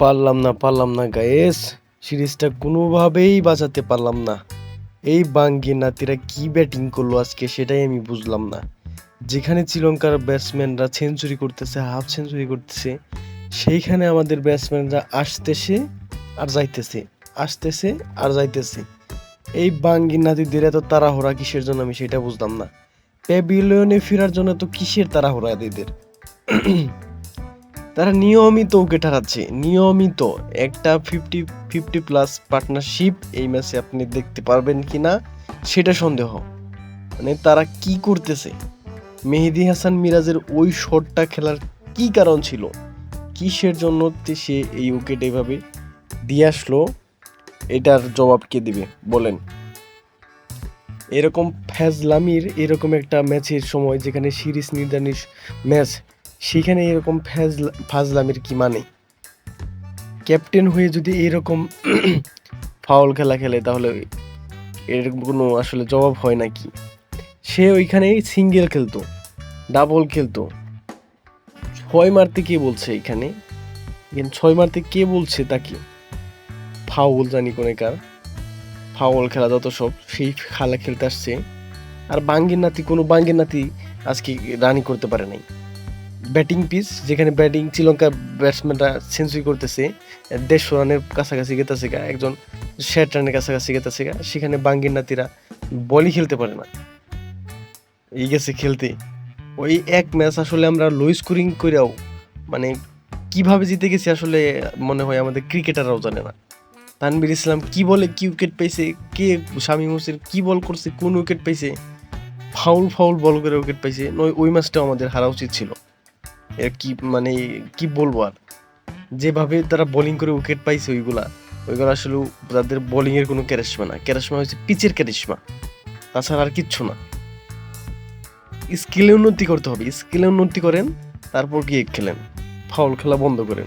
পারলাম না পারলাম না গায়েস সিরিজটা কোনোভাবেই বাঁচাতে পারলাম না। এই বাঙ্গি নাতিরা কি ব্যাটিং করল আজকে সেটাই আমি বুঝলাম না। যেখানে শ্রীলঙ্কার ব্যাটসম্যানরা সেঞ্চুরি করতেছে হাফ সেঞ্চুরি করতেছে, সেইখানে আমাদের ব্যাটসম্যানরা আসতেছে আর যাইতেছে, আসতেছে আর যাইতেছে। এই বাঙ্গি নাতিদের এত তাড়াহুড়া কিসের জন্য আমি সেটা বুঝলাম না। প্যাভিলিয়নে ফেরার জন্য তো কিসের তাড়াহুড়া এদের? তারা নিয়মিত উইকেট হারাচ্ছে নিয়মিত। একটা ফিফটি ফিফটি প্লাস পার্টনারশিপ এই ম্যাচে আপনি দেখতে পারবেন কি না সেটা সন্দেহ। মানে তারা কি করতেছে? মেহেদি হাসান মিরাজের ওই শটটা খেলার কি কারণ ছিল? কিসের জন্য সে এই উইকেট এইভাবে দিয়ে আসলো? এটার জবাব কে দিবে? বলেন। এরকম ফ্যাজলামির এরকম একটা ম্যাচের সময় যেখানে সিরিজ নির্ধারণী ম্যাচ সেখানে এরকম ফ্যাজলা ফাজলামির কি মানে? ক্যাপ্টেন হয়ে যদি এরকম ফাউল খেলা খেলে, তাহলে এরকম কোনো আসলে জবাব হয় নাকি? সে ওইখানে সিঙ্গেল খেলতো ডাবল খেলতো। ছয় মারতে কে বলছে এখানে? এখানে ছয় মারতে কে বলছে তাকে? ফাউল জানি কোনে কার। ফাউল খেলা যত সব, সেই খেলা খেলতে আসছে। আর বাঙ্গের নাতি, কোনো বাঙ্গের নাতি আজকে রানি করতে পারে নাই। ব্যাটিং পিচ যেখানে ব্যাটিং শ্রীলঙ্কার ব্যাটসম্যানরা সেঞ্চুরি করতেছে, দেড়শো রানের কাছাকাছি গেতেছে গা, একজন ষাট রানের কাছাকাছি গেতেছে গা, সেখানে বাঙ্গির নাতিরা বলই খেলতে পারে না। এই গেছে খেলতে। ওই এক ম্যাচ আসলে আমরা লো স্কোরিং করেও মানে কীভাবে জিতে গেছি আসলে মনে হয় আমাদের ক্রিকেটাররাও জানে না। তানবির ইসলাম কি বলে কি উইকেট পেয়েছে কে শামীম হোসেন কি বল করছে, কোন উইকেট পেয়েছে ফাউল ফাউল বল করে উইকেট পাইছে, নয়, ওই ম্যাচটাও আমাদের হারা উচিত ছিল। কি মানে কি বলব আর? যেভাবে তারা বোলিং করে উইকেট পাইছে ওইগুলা, ওইগুলো আসলে তাদের বোলিংয়ের কোনো ক্যারিশমা না। ক্যারিশমা হচ্ছে পিচের ক্যারিশমা তাছাড়া আর কিচ্ছু না। স্কিলে উন্নতি করতে হবে। স্কিলে উন্নতি করেন, তারপর গিয়ে খেলেন। ফাউল খেলা বন্ধ করেন।